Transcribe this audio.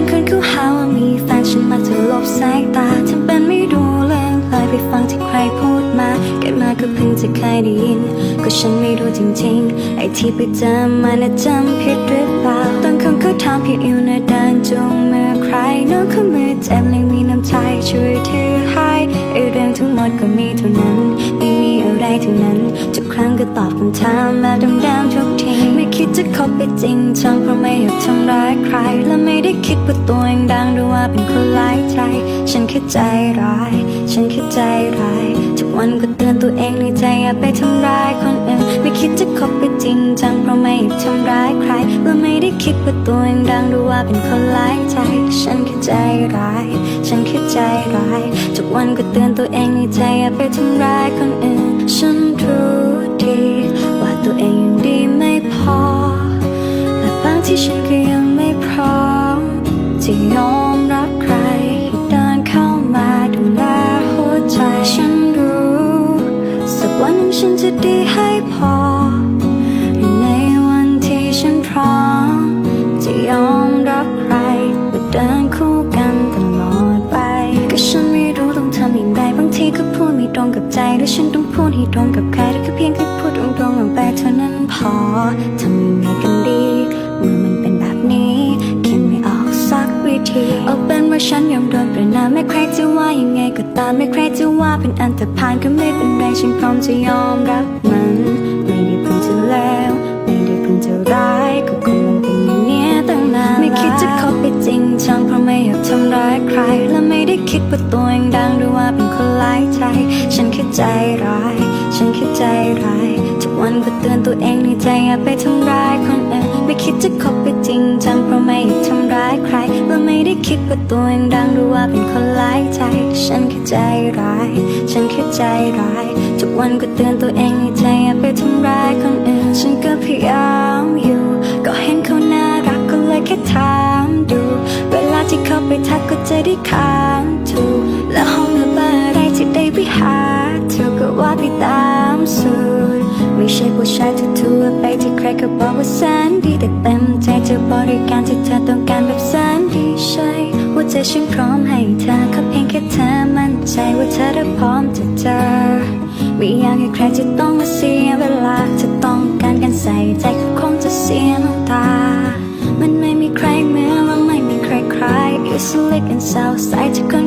วันคืนเขาหาว่ามีแฟนฉันมาเธอลบสายตาทำเป็นไม่ดูเลยเลยไปฟังที่ใครพูดมาเกิดมาก็เพิ่งจะเคยได้ยิน ก็ฉันไม่รู้จริงๆ ไอที่ไปจำมันจำผิดหรือเปล่าตอนคำเขาถามพี่อิวนแดนจูงมือใครน้องเขามือเจ็บเลยมีน้ำใจช่วยเธอให้ไอเรื่องทั้งหมดก็มีเท่านั้น ไม่มีอะไรทั้งนั้น ทุกครั้งก็ตอบคำถามแบบดำๆทุกที คิดจะคบไปจริงจังเพราะไม่อยากทำร้ายใคร และไม่ได้คิดว่าตัวเองดังหรือว่าเป็นคนหลายใจ ฉันแค่ใจร้าย ฉันแค่ใจร้าย ทุกวันก็เตือนตัวเองในใจอย่าไปทำร้ายคนอื่น ไม่คิดจะคบไปจริงจังเพราะไม่อยากทำร้ายใคร และไม่ได้คิดว่าตัวเองดังหรือว่าเป็นคนหลายใจ ฉันแค่ใจร้าย ฉันแค่ใจร้าย ทุกวันก็เตือนตัวเองในใจอย่าไปทำร้ายคนอื่น ที่ยอมรับใครที่เดินเข้ามาดูแลหัวใจ ฉันรู้ สักวันฉันจะดีให้พอ ในวันที่ฉันพร้อมจะยอมรับใครว่าเดินคู่กันตลอดไป ก็ฉันไม่รู้ต้องทำอย่างไรบางทีก็พูดไม่ตรงกับใจหรือฉันต้องพูดให้ตรงกับใครหรือแค่เพียงแค่พูดตรงๆออกไปเท่านั้นพอทำยังไงกันดี ฉันยอมโดนประนามไม่ใครจะว่ายังไงก็ตามไม่ใครจะว่าเป็นอันตรพานก็ไม่เป็นไรฉันพร้อมจะยอมรับมัน ไม่ได้เพิ่งจะแล้ว ไม่ได้เพิ่งจะร้ายก็คงมันเป็นอย่างนี้ตั้งนานไม่คิดจะคบไปจริงจังเพราะไม่อยากทำร้ายใคร และไม่ได้คิดว่าตัวเองดังหรือว่าเป็นคนหลายใจ ฉันแค่ใจร้าย ฉันแค่ใจร้ายทุกวันก็เตือนตัวเองในใจอย่าไปทำร้ายคนอื่นไม่คิดจะคบไปจริงจัง คิดว่าตัวเองดังหรือว่าเป็นคนหลายใจ ฉันแค่ใจร้าย ฉันแค่ใจร้าย ทุกวันก็เตือนตัวเองในใจอย่าไปทำร้ายคนอื่น ฉันก็พยายามอยู่ ก็เห็นเขาน่ารักก็เลยแค่ถามดู เวลาที่เขาไปทักก็จะได้คานถูกแล้วห้องน้ำอะไรที่ได้ไปหาเธอก็ว่าไปตามสูตรไม่ใช่ผู้ชายทั่วๆไปที่ใครก็บอกว่าแสนดีแต่เต็มใจจะบริการที่เธอต้อง ใจฉันพร้อมให้เธอแค่เพียงแค่เธอมั่นใจว่าเธอได้พร้อมจะเจอไม่อยากให้ใครจะต้องมาเสียเวลาจะต้องการกันใส่ใจก็คงจะเสียน้ำตา มันไม่มีใครเหมือนและไม่มีใครคล้าย You slick and so ใสทุกคน